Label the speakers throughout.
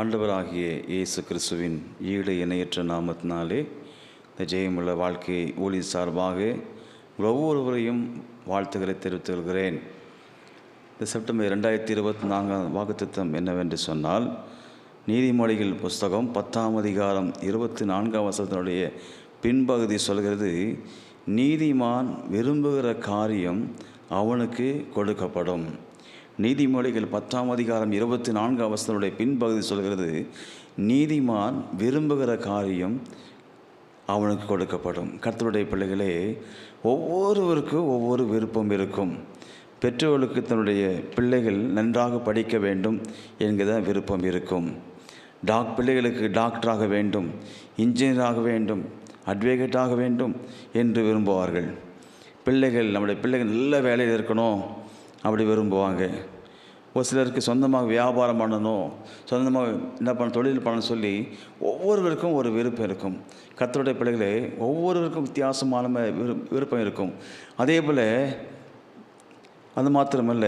Speaker 1: ஆண்டவராகிய இயேசு கிறிஸ்துவின் ஈடு இணையற்ற நாமத்தினாலே இந்த ஜெயமுள்ள வாழ்க்கையை ஊழி சார்பாக ஒவ்வொருவரையும் வாழ்த்துக்களை தெரிவித்துக் கொள்கிறேன் இந்த செப்டம்பர் ரெண்டாயிரத்தி இருபத்தி நான்காம் வாக்குத்தம் என்னவென்று சொன்னால் நீதிமொழிகள் புஸ்தகம் பத்தாம் அதிகாரம் இருபத்தி நான்காம் வருஷத்தினுடைய பின்பகுதி சொல்கிறது நீதிமான் விரும்புகிற காரியம் அவனுக்கு கொடுக்கப்படும். நீதிமொழிகள் பத்தாம் அதிகாரம் இருபத்தி நான்கு அவசரனுடைய பின்பகுதி சொல்கிறது நீதிமான் விரும்புகிற காரியம் அவனுக்கு கொடுக்கப்படும். கர்த்தருடைய பிள்ளைகளே ஒவ்வொருவருக்கும் ஒவ்வொரு விருப்பம் இருக்கும். பெற்றோர்களுக்கு தன்னுடைய பிள்ளைகள் நன்றாக படிக்க வேண்டும் என்கிற விருப்பம் இருக்கும். டாக் பிள்ளைகளுக்கு டாக்டராக வேண்டும் இன்ஜினியராக வேண்டும் அட்வொகேட்டாக வேண்டும் என்று விரும்புவார்கள். பிள்ளைகள் நம்முடைய பிள்ளைகள் நல்ல வேலையில் இருக்கணும். அப்படி விரும்புவாங்க. ஒரு சிலருக்கு சொந்தமாக வியாபாரம் பண்ணணும் சொந்தமாக என்ன பண்ண தொழில் பண்ணணும் சொல்லி ஒவ்வொருவருக்கும் ஒரு விருப்பம் இருக்கும். கத்தருடைய பிள்ளைகளே ஒவ்வொருவருக்கும் வித்தியாசமான விரு விருப்பம் இருக்கும். அதே போல் அது மாத்திரமல்ல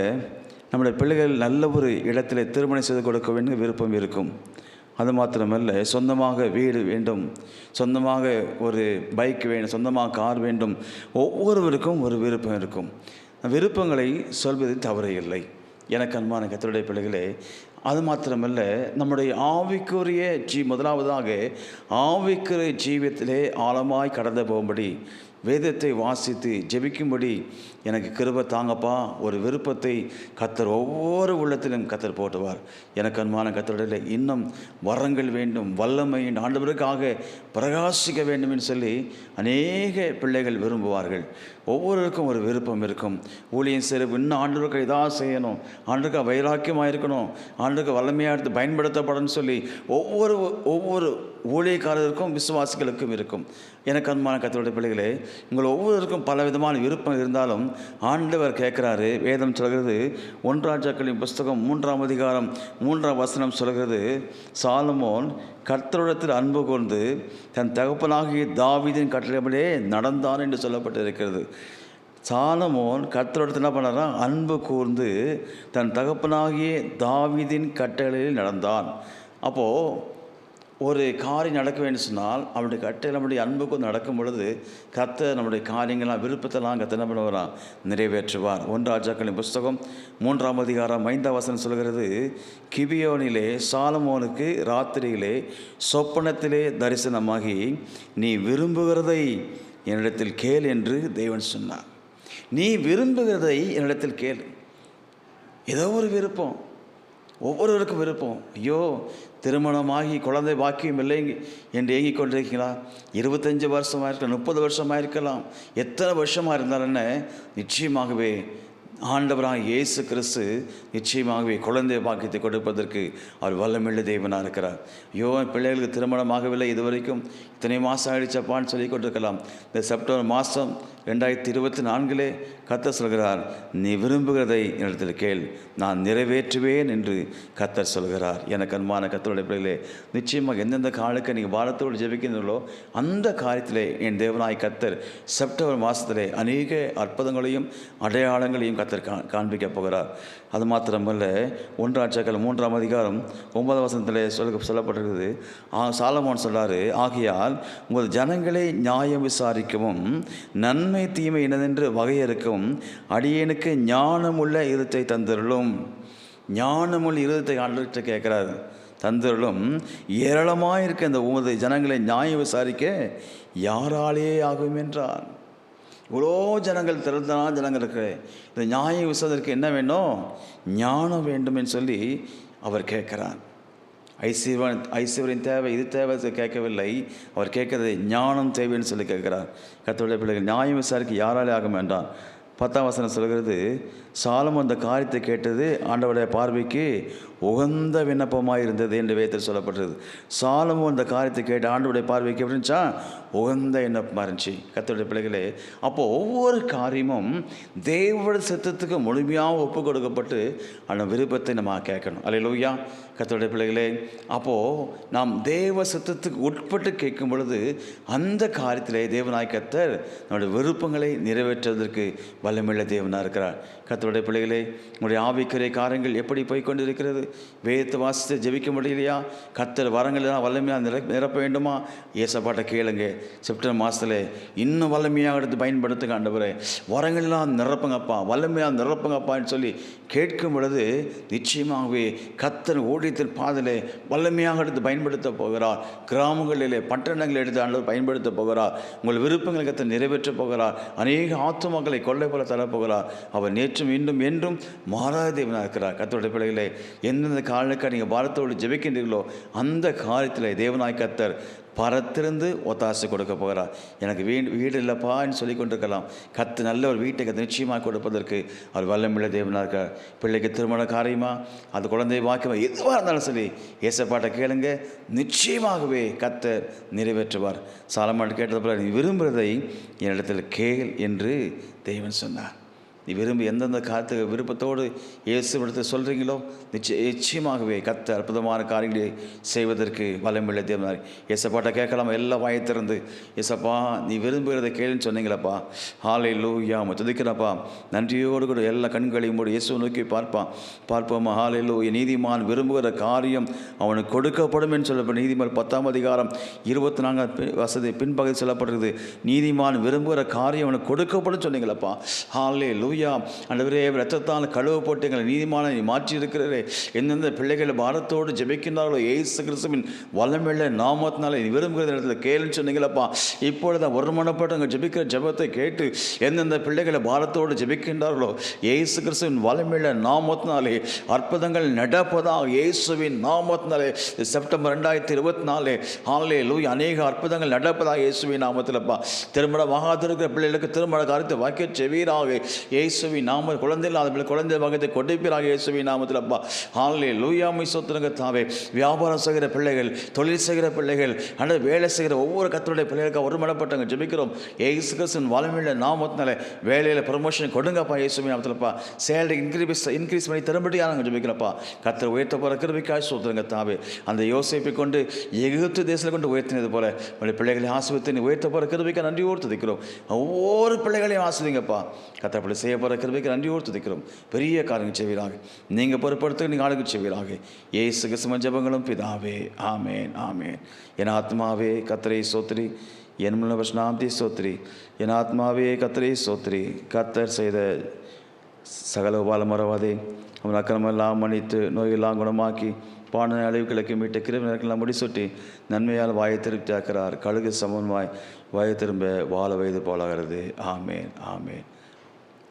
Speaker 1: நம்முடைய பிள்ளைகள் நல்ல ஒரு இடத்துல திருமணம் செய்து கொடுக்க வேண்டும் விருப்பம் இருக்கும். அது மாத்திரமல்ல சொந்தமாக வீடு வேண்டும் சொந்தமாக ஒரு பைக் வேண்டும் சொந்தமாக கார் வேண்டும் ஒவ்வொருவருக்கும் ஒரு விருப்பம் இருக்கும். விருப்பங்களை சொல்வது தவறு இல்லை. எனக்கு அன்பான கத்தருடைய பிள்ளைகளே அது மாத்திரமல்ல நம்முடைய ஆவிக்குரிய ஜீ முதலாவதாக ஆவிக்குரிய ஜீவியத்திலே ஆழமாய் கடந்து போகும்படி வேதத்தை வாசித்து ஜெபிக்கும்படி எனக்கு கிருப தாங்கப்பா. ஒரு விருப்பத்தை கத்தர் ஒவ்வொரு உள்ளத்திலும் கத்தர் போட்டுவார். எனக்கு அன்பான கத்தருடைய இன்னும் வரங்கள் வேண்டும் வல்லமை ஆண்டவருக்காக பிரகாசிக்க வேண்டும் என்று சொல்லி அநேக பிள்ளைகள் விரும்புவார்கள். ஒவ்வொருவருக்கும் ஒரு விருப்பம் இருக்கும். ஊழியம் சரி இன்னும் ஆண்டுக்கு இதாக செய்யணும். ஆண்டுக்கு வைராக்கியமாக இருக்கணும். ஆண்டுக்கு வல்லமையாக எடுத்து பயன்படுத்தப்படணும்னு சொல்லி ஒவ்வொரு ஒவ்வொரு ஊழியக்காரருக்கும் விசுவாசிகளுக்கும் இருக்கும். எனக்கு அன்பான கத்தருடைய பிள்ளைகளே உங்கள் ஒவ்வொருவருக்கும் பல விதமான விருப்பம் இருந்தாலும் ஆண்டவர் கேட்குறாரு. வேதம் சொல்கிறது ஒன்றாஜாக்களின் புஸ்தகம் மூன்றாம் அதிகாரம் மூன்றாம் வசனம் சொல்கிறது சாலமோன் கர்த்தரிடத்தில் அன்பு கொண்டு தன் தகப்பனாகிய தாவிதின் கட்டளைப்படியே நடந்தான் என்று சொல்லப்பட்டிருக்கிறது. சாலமோன் கர்த்தரிடத்தில் என்ன பண்ணாரா அன்பு கூர்ந்து தன் தகப்பனாகிய தாவிதின் கட்டளையில் நடந்தான். அப்போது ஒரு காரியம் நடக்க வேண்டும் சொன்னால் அவனுடைய கட்டை நம்முடைய அன்புக்கு நடக்கும் பொழுது கத்த நம்முடைய காரியங்களாம் விருப்பத்தெல்லாம் கத்த என்ன பண்ணுவாராம் நிறைவேற்றுவார். ஒன்றாஜாக்களின் புஸ்தகம் மூன்றாம் அதிகாரம் ஐந்தாம் வசனம் சொல்கிறது கிபியோனிலே சாலமோனுக்கு ராத்திரியிலே சொப்பனத்திலே தரிசனமாகி நீ விரும்புகிறதை என்னிடத்தில் கேள் என்று தேவன் சொன்னார். நீ விரும்புகிறதை என்னிடத்தில் கேள். ஏதோ ஒரு விருப்பம். ஒவ்வொருவருக்கும் விருப்பம். ஐயோ திருமணமாகி குழந்தை பாக்கியம் இல்லை என்று ஏங்கி கொண்டிருக்கீங்களா இருபத்தஞ்சி வருஷமாக இருக்கலாம் முப்பது வருஷமாக இருக்கலாம் எத்தனை வருஷமாக இருந்தாலும் நிச்சயமாகவே ஆண்டவராக இயேசு கிறிஸ்து நிச்சயமாகவே குழந்தை பாக்கியத்தை கொடுப்பதற்கு அவர் வல்லமில்ல தேவனாக இருக்கிறார். ஐயோ பிள்ளைகளுக்கு திருமணமாகவில்லை இது வரைக்கும் இத்தனை மாதம் ஆயிடுச்சப்பான்னு சொல்லி கொண்டிருக்கலாம். இந்த செப்டம்பர் மாதம் ரெண்டாயிரத்தி இருபத்தி நான்கிலே கத்தர் சொல்கிறார் நீ விரும்புகிறதை என்னிடத்தில் கேள். நான் நிறைவேற்றுவேன் என்று கத்தர் சொல்கிறார். எனக்கு அன்பான கத்தருடைய பிள்ளைகளே நிச்சயமாக எந்தெந்த காலுக்கு நீங்கள் வாரத்தோடு ஜெபிக்கிறீர்களோ அந்த காரியத்திலே என் தேவனாய் கத்தர் செப்டம்பர் மாதத்திலே அநேக அற்புதங்களையும் அடையாளங்களையும் கத்தர் கா காண்பிக்க போகிறார். அது மாத்திரமல்ல ஒன்றாம் சக்கள் மூன்றாம் அதிகாரம் ஒன்பதாம் வசனத்தில் சொல்ல சொல்லப்பட்டிருக்குது. ஆ சாலமோன் சொல்கிறாரு ஆகையால் உங்கள் ஜனங்களை நியாயம் விசாரிக்கவும் நன்மை தீமை இனதென்று வகையறுக்கவும் அடியேனுக்கு ஞானமுள்ள இருத்தை தந்தருளும். ஞானமுள்ள இருதத்தை ஆண்டு கேட்குறாரு. தந்தருளும் ஏராளமாக இருக்க இந்த உமது ஜனங்களை நியாயம் விசாரிக்க யாராலே ஆகும் என்றான் இவ்வளோ ஜனங்கள் திறந்தனா ஜனங்களுக்கு இந்த நியாயம் விசுவதற்கு என்ன வேணும் ஞானம் வேண்டும்னு சொல்லி அவர் கேட்குறார். ஐசிவன் ஐஸ்வரின் தேவை இது தேவை கேட்கவில்லை. அவர் கேட்கறது ஞானம் தேவைன்னு சொல்லி கேட்குறார். கத்தோடைய பிள்ளைகள் நியாயம் விசாரிக்க யாராலே ஆக வேண்டாம். பத்தாம் வசனம் சொல்கிறது சாலம் அந்த காரியத்தை கேட்டது ஆண்டவருடைய பார்வைக்கு உகந்த விண்ணப்பமாக இருந்தது என்று வேத்தில் சொல்லப்பட்டது சாலமும் அந்த காரியத்தை கேட்டு ஆண்டவருடைய பார்வைக்கு எப்படின்னுச்சா உகந்த விண்ணப்பமாக இருந்துச்சு கத்தோடைய பிள்ளைகளே அப்போது ஒவ்வொரு காரியமும் தேவோட சித்தத்துக்கு முழுமையாக ஒப்பு கொடுக்கப்பட்டு அந்த விருப்பத்தை நம்ம கேட்கணும். அல்லையா கத்தோடைய பிள்ளைகளே அப்போது நாம் தேவ சித்தத்துக்கு உட்பட்டு கேட்கும் பொழுது அந்த காரியத்திலே தேவனாய் கத்தர் நம்முடைய விருப்பங்களை நிறைவேற்றுவதற்கு வல்லமில்ல தேவனாக இருக்கிறார். கத்தருடைய பிள்ளைகளே உங்களுடைய ஆவிக்குரிய காரியங்கள் எப்படி போய் இருக்கிறது வேதத்தை வாசித்து ஜெபிக்க முடியலையா கத்தர் வரங்களெல்லாம் வல்லமையாக நிர நிரப்ப வேண்டுமா? ஏசப்பாட்டை கேளுங்க. செப்டம்பர் மாதத்தில் இன்னும் வல்லமையாக எடுத்து பயன்படுத்துங்க ஆண்டவரே. வரங்களெல்லாம் நிரப்புங்கப்பா வல்லமையாக நிரப்புங்கப்பான்னு சொல்லி கேட்கும் பொழுது நிச்சயமாகவே கத்தர் ஓடியத்தின் பாதையிலே வல்லமையாக எடுத்து பயன்படுத்த போகிறார். கிராமங்களிலே பட்டணங்களில் எடுத்து ஆண்டவர் பயன்படுத்த போகிறார். உங்கள் விருப்பங்களை கத்தர் நிறைவேற்றப் போகிறார். அநேக ஆத்துமக்களை கொள்ளை போல தரப்போகிறார் அவர் நேற்றும் இன்றும் என்றும் மாறாத தேவனாக இருக்கிறார். கத்தருடைய பிள்ளைகளே எந்தெந்த காலக்காக நீங்கள் பாரத்தோடு ஜெபிக்கின்றீர்களோ அந்த காரியத்தில் தேவனாய் கத்தர் பரத்திருந்து ஒத்தாசை கொடுக்க போகிறார். எனக்கு வீடு வீடு இல்லைப்பான்னு சொல்லி கொண்டிருக்கலாம். கத்து நல்ல ஒரு வீட்டை கத்து நிச்சயமாக கொடுப்பதற்கு அவர் வல்லமில்ல தேவனாக இருக்கார் பிள்ளைக்கு திருமண காரியமா? அது குழந்தை வாக்கியமா எதுவாக இருந்தாலும் சரி. ஏசப்பாட்டை கேளுங்க. நிச்சயமாகவே கத்த நிறைவேற்றுவார். சாலமான் கேட்டது போல நீ விரும்புகிறதை என்னிடத்தில் கேள் என்று தேவன் சொன்னார். நீ விரும்பி எந்தெந்த காலத்துக்கு விருப்பத்தோடு இயேசு விடுத்து சொல்கிறீங்களோ நிச்சய நிச்சயமாகவே கத்த அற்புதமான காரியங்களை செய்வதற்கு வல்லமில்லை தேவனார். ஏசப்பாட்ட கேட்கலாம்? எல்லாம் வாயை திறந்து ஏசப்பா நீ விரும்புகிறதை கேளுன்னு சொன்னீங்களப்பா? ஹாலை லூயா துதிக்கிறப்பா. நன்றியோடு கூட எல்லா கண்களையும் மூடி இயேசுவை நோக்கி பார்ப்பான் பார்ப்போமா? ஹாலை லூயா நீதிமான் விரும்புகிற காரியம் அவனுக்கு கொடுக்கப்படும் என்று சொல்லப்பட்ட நீதிமான் பத்தாம் அதிகாரம் இருபத்தி நான்காம் வசதி பின்பகுதி சொல்லப்படுகிறது. நீதிமான் விரும்புகிற காரியம் அவனுக்கு கொடுக்கப்படும் சொன்னீங்களப்பா? ஹாலே லூயா ஆண்டவரே ரத்தத்தால் கழுவ போட்டு எங்களை நீதிமான நீ மாற்றி எந்தெந்த பிள்ளைகள் பாரத்தோடு ஜெபிக்கின்றார்களோ ஏசு கிறிஸ்துவின் வல்லமில்ல நாமத்தினால நீ விரும்புகிற இடத்துல கேளுன்னு சொன்னீங்களப்பா. இப்பொழுது ஒருமனப்பட்டு அங்கே ஜெபிக்கிற ஜெபத்தை கேட்டு எந்தெந்த பிள்ளைகளை பாரத்தோடு ஜெபிக்கின்றார்களோ ஏசு கிறிஸ்துவின் வல்லமில்ல நாமத்தினாலே அற்புதங்கள் நடப்பதாக இயேசுவின் நாமத்தினாலே. செப்டம்பர் ரெண்டாயிரத்தி இருபத்தி நாலு ஆலே லூய் அநேக அற்புதங்கள் நடப்பதாக இயேசுவின் நாமத்திலப்பா. திருமணம் ஆகாதிருக்கிற பிள்ளைகளுக்கு திருமண காரியத்தை வாக்கிய செவீராக இயேசுவி நாம குழந்தை இல்லாத பிள்ளை குழந்தை பாகத்தை கொடுப்பீராக இயேசுவின் நாமத்திலப்பா ஆலே லூயாமை சொத்துருங்க தாவே. வியாபாரம் செய்கிற பிள்ளைகள் தொழில் செய்கிற பிள்ளைகள் அல்லது வேலை செய்கிற ஒவ்வொரு கத்தருடைய பிள்ளைகளுக்கு ஒருமனப்பட்டவங்க ஜெபிக்கிறோம். ஏசு கிறிஸ்துவின் வளமில்ல நாமத்தினால வேலையில் ப்ரொமோஷன் கொடுங்கப்பா இயேசுவி நாமத்திலப்பா சேலரி இன்க்ரீஸ் இன்க்ரீஸ் பண்ணி தரும்படியாக நாங்கள் ஜெபிக்கிறப்பா கத்தர் உயர்த்த போகிற கிருபிக்காய் சொல்லுங்க தாவே. அந்த யோசிப்பை கொண்டு எகிப்து தேசத்தில் கொண்டு உயர்த்தினது போல உங்களுடைய பிள்ளைகளை ஆசிரியத்தை நீ உயர்த்த போகிற கிருபிக்க நன்றி ஓர்த்து ஒவ்வொரு பிள்ளைகளையும் ஆசிரியங்கப்பா கத்தப்படி செய்ய போகிற கிருபைக்கு நன்றியோடு துதிக்கிறோம் பெரிய காரியங்கள் செய்வீராக. நீங்கள் பொறுப்படுத்த நீங்கள் ஆளுக்கு செய்வீராக. ஏசு கிறிஸ்தும ஜபங்களும் பிதாவே. ஆமேன் ஆமேன். என் ஆத்மாவே கத்தரை சோத்ரி என் முன்ன வஷ்ணாந்தி சோத்ரி என் ஆத்மாவே கத்தரை சோத்ரி கத்தர் செய்த சகல உபாலம் மறவாதே. அவன் அக்கிரமெல்லாம் மன்னித்து நோயெல்லாம் குணமாக்கி பாட அளவு கிழக்கு மீட்ட கிருமினர்களெல்லாம் முடிசூட்டி நன்மையால் வாயை திருப்தியாக்கிறார் கழுகு சமன்வாய் வாயை திரும்ப வாழ வயது போலாகிறது. ஆமேன் ஆமேன்.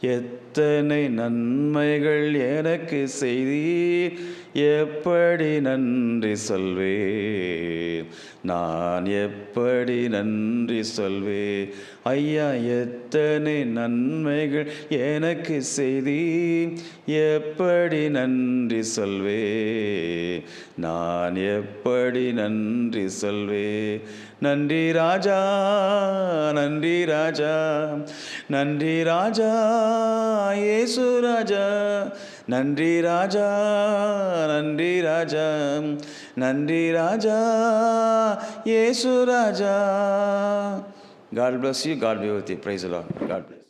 Speaker 1: எத்தனை நன்மைகள் எனக்கு செய்தீர்? எப்படி நன்றி சொல்வேன்? நான் எப்படி நன்றி சொல்வேன்? ஐயா எத்தனை நன்மைகள் எனக்கு செய்தீர்? எப்படி நன்றி சொல்வேன்? நான் நான் எப்படி நன்றி சொல்வே நன்றி ராஜா நன்றி ராஜா நன்றி ராஜா ஏசு ராஜா நன்றி ராஜா நன்றி ராஜா நன்றி ராஜா ஏசு ராஜா God bless you God be with you. Praise the Lord.